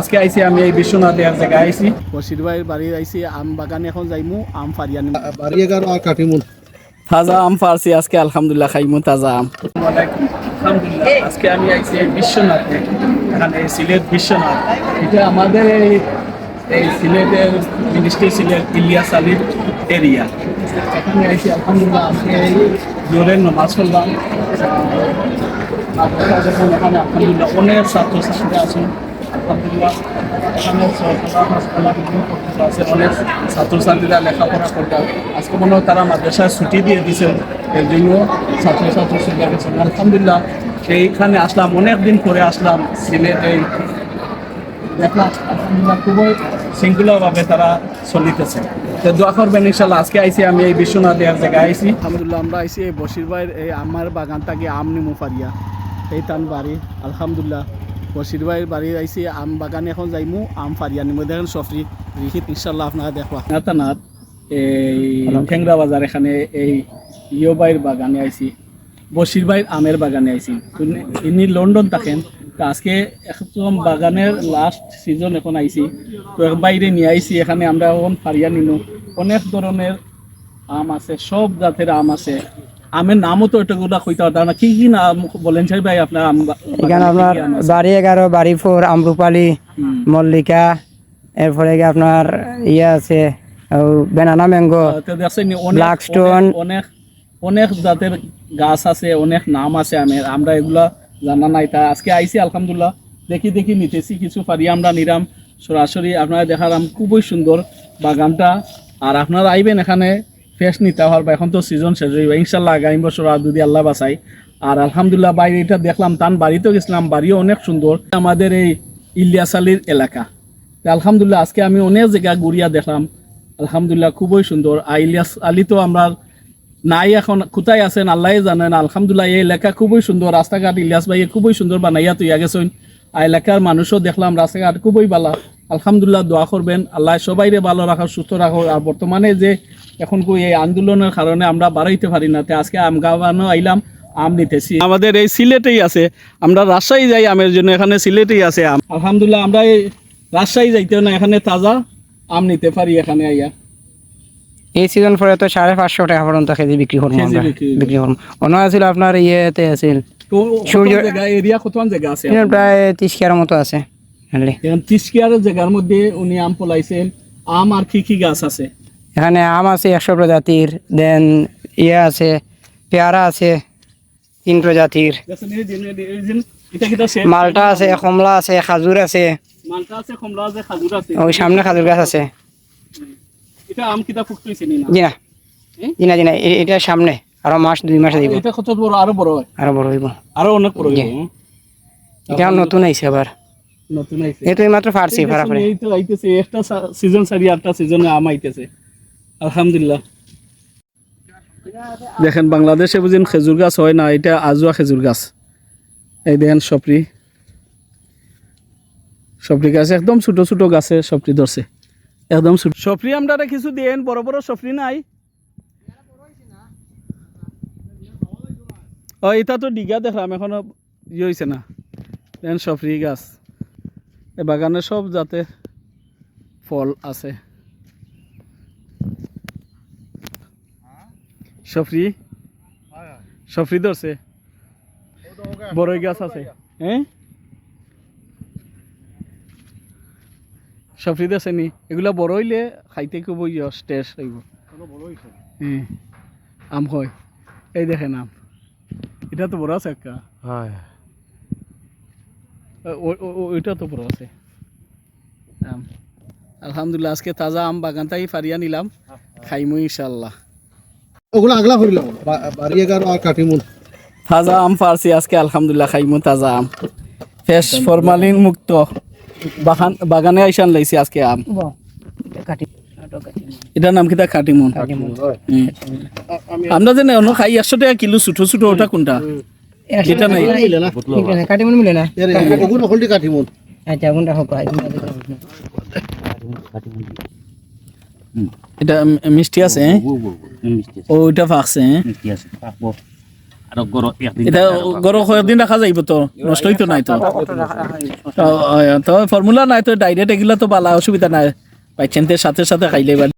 আজকে আইছি আমি এই বিশ্বনাথ এক জায়গায় আইছি। বসির ভাইয়ের বাড়ি আইছি আম বাগানে এখন যাইমু আম ফারিয়া নিমু বাড়ি এগারো আর কাটিমুন তাজা আম পারছি আজকে আলহামদুলিল্লাহ খাইমু তাজা আম। আলহামদুলিল্লাহ আজকে আমি আইছি এই বিশ্বনাথে এখানে সিলেট বিশ্বনাথ। এটা আমাদের এই এই সিলেটের মিনিস্ট্রি সিলেট ইলিয়াস আলীর এরিয়া। এখানে আইছি আলহামদুলিল্লাহ আজকে এই জোরের নমাজ পড়লাম। আপনারা দেখুন এখানে আলহামদুলিল্লাহ অনেক ছাত্র ছাত্রীরা আছেন। ছাত্রছাত্রীরা লেখাপড়া করতে আজকে মনে হয় তারা মাদ্রাসায় ছুটি দিয়ে দিয়েছেন এর জন্য ছাত্র ছাত্রী শিক্ষা গেছেন আলহামদুলিল্লাহ, এইখানে আসলাম পরে আসলাম সিলেট। এই খুবই শৃঙ্খলাভাবে তারা চলিতেছে। তো দোয়া করবেন ইনশাল্লাহ আজকে আইছি আমি এই বিশ্বনাথ জায়গায় আইছি আলহামদুলিল্লাহ, আমরা আইছি এই বসির ভাইয়ের এই আমার বাগান থেকে আম নিমু ফারিয়া এই তান বাড়ি আলহামদুলিল্লাহ। বসির ভাইয়ের বাড়ি আইছি আম বাগানে এখন যাইমু, আম ফারিয়া নিমু দেখেন সফরি রিখিত ইনশাল্লাহ আপনারা দেখবা নাতানাথ এই ঠেংরা বাজার এখানে এই ইয়োবাইর বাগানে আইছি বশির ভাইয়ের আমের বাগানে আইছি তো ইনি লন্ডন থাকেন, তো আজকে একদম বাগানের লাস্ট সিজন এখন আইছি তো বাইরে নিয়ে আইছি এখানে আমরা এখন ফারিয়া নিনু অনেক ধরনের আম আছে, সব জাতের আম আছে। আমের নামও তো এটাগুলা কইতে পারতাম না। কি কি নাম বলেন সাহেব ভাই আপনার? এখানে আপনার? বাড়ি এগারো বাড়ি ফোর আমরুপালি মল্লিকা এরপরে আপনার ইয়ে আছে বেনানা ম্যাঙ্গো দেখছেন অনেক অনেক- জাতের গাছ আছে অনেক নাম আছে আমের। আমরা এগুলা জানা নাই। তা আজকে আইছি আলহামদুলিল্লাহ। দেখি দেখি নিতেছি কিছু পারি আমরা নিরাম। সরাসরি আপনারা দেখালাম খুবই সুন্দর বাগানটা। আর আপনারা আইবেন এখানে ফ্রেশ নিতে পারবা এখন তো সিজন শেষ হইবে, ইনশাল্লাহ আগামী বছর আর যদি আল্লাহ বাঁচাই আর আলহামদুলিল্লাহ বাইরে এটা দেখলাম, তান বাড়িতেও গেছিলাম, বাড়িও অনেক সুন্দর। আমাদের এই ইলিয়াস আলীর এলাকা আলহামদুলিল্লাহ আজকে আমি অনেক জায়গা ঘুরিয়া দেখলাম। আলহামদুলিল্লাহ খুবই সুন্দর। আর ইলিয়াস আলী তো আমরা নাই এখন, কোথায় আছেন আল্লাহ জানেন আলহামদুলিল্লাহ এই এলাকা খুবই সুন্দর। রাস্তাঘাট ইলিয়াস ভাইয়ে খুবই সুন্দর বানাইয়া তুইয়া গেছেন। আর এলাকার মানুষও দেখলাম, রাস্তাঘাট খুবই ভালো। আলহামদুলিল্লাহ দোয়া করবেন। আল্লাহ সবাইরে ভালো রাখো সুস্থ রাখো আর বর্তমানে যে এখন কই এই আন্দোলনের কারণে আমরা বাড়াইতে পারি না। তো আজকে আম গাওয়ানো আইলাম আম নিতেছি। আমাদের এই সিলেটেই আছে। আমরা রাজশাহী যাই আমের জন্য এখানে সিলেটেই আছে আম। আলহামদুলিল্লাহ আমরা এই রাজশাহী যাইতেও না এখানে তাজা আম নিতে পারি এখানে আইয়া। এই সিজন পরে তো সাড়ে পাঁচশো টাকা পর্যন্ত কেজি বিক্রি করব আমরা বিক্রি। করব। অন্য আছিল আপনার ইয়েতে আছিল তো সূর্য- জায়গা এরিয়া কত জায়গা আছে প্রায় তিরিশ কেয়ার মতো আছে বুঝলি? এখন জায়গার মধ্যে উনি আম পলাইছেন। আম আর কি কি গাছ আছে? এখানে আম আছে একশো প্রজাতির দেন ইয়ে আছে পেয়ারা আছে তিন প্রজাতির? মালটা আছে কমলা আছে খাজুর আছে। ওই সামনে খাজুর গাছ আছে। এটা সামনে আরও মাস দুই মাসে দিব। এটা কত বড়? আরও বড় আরও বড় হইব। আরও অনেক বড় জি। হইব, এটা নতুন আইছে আবার। নতুন আইছে। এই তো মাত্র ফারছি ফারাফারি। এই তো আইতেছে একটা সিজন সারি আটটা সিজনে আম আইতেছে। আলহামদুলিল্লাহ। দেখেন, বাংলাদেশে বুঝেন খেজুর গাছ হয় না, এটা আজুয়া খেজুর গাছ। এই দেখেন সপরি সপরি গাছ একদম ছোট ছোট গাছে সপরি ধরছে। একদম ছোট। সপরি আমরা কিছু দেন, বড় বড় সপরি নাই। ও, এটা তো ডিগা দেখলাম, এখনও ইয়ে হয়েছে না। দেখেন সপরি গাছ। এ বাগানে সব যাতে ফল আছে। সফরি? সফরি ধরছে। বড়ই গাছ আছে। হ্যাঁ? সফরি ধরছে নি? এগুলা বড় হইলে খাইতে খুব টেস্ট হইব। হ্যাঁ। আম হয়। এই দেখেন আম। এটা তো বড় আছে একটা। ওইটা তো বড় আছে। আম। আলহামদুলিল্লাহ আজকে তাজা আম বাগানটাই ফারিয়া নিলাম। খাইমু ইনশাল্লাহ ওগুলো আগলা করিল বাড়ি এগারো আর কাটিমুন তাজা আম পারছি আজকে আলহামদুলিল্লাহ খাইমু তাজা আম। ফ্রেশ ফরমালিন মুক্ত। বাগান বাগানে আইসান লাইছি আজকে আম। এটার নাম কিটা খাটিমুন হুম। আমরা যে অন্য খাই একশো টাকা কিলো ছোট ছোট ওটা কোনটা? এটা নাই। কাটিমন মিলে না। ওগুলো হলদি কাটিমুন আচ্ছা কোনটা হোক এটা মিষ্টি আছে হ্যাঁ? ও ওইটা ফাঁকছে হ্যাঁ? আরও গরো এটা গরম কয়েকদিন রাখা যাইব তো নষ্ট হইতো নাই তো। তো, ফর্মুলা নাই তো ডাইরেক্ট এগুলা তো বালা অসুবিধা নাই। পাইছেন সাথে সাথে খাইলে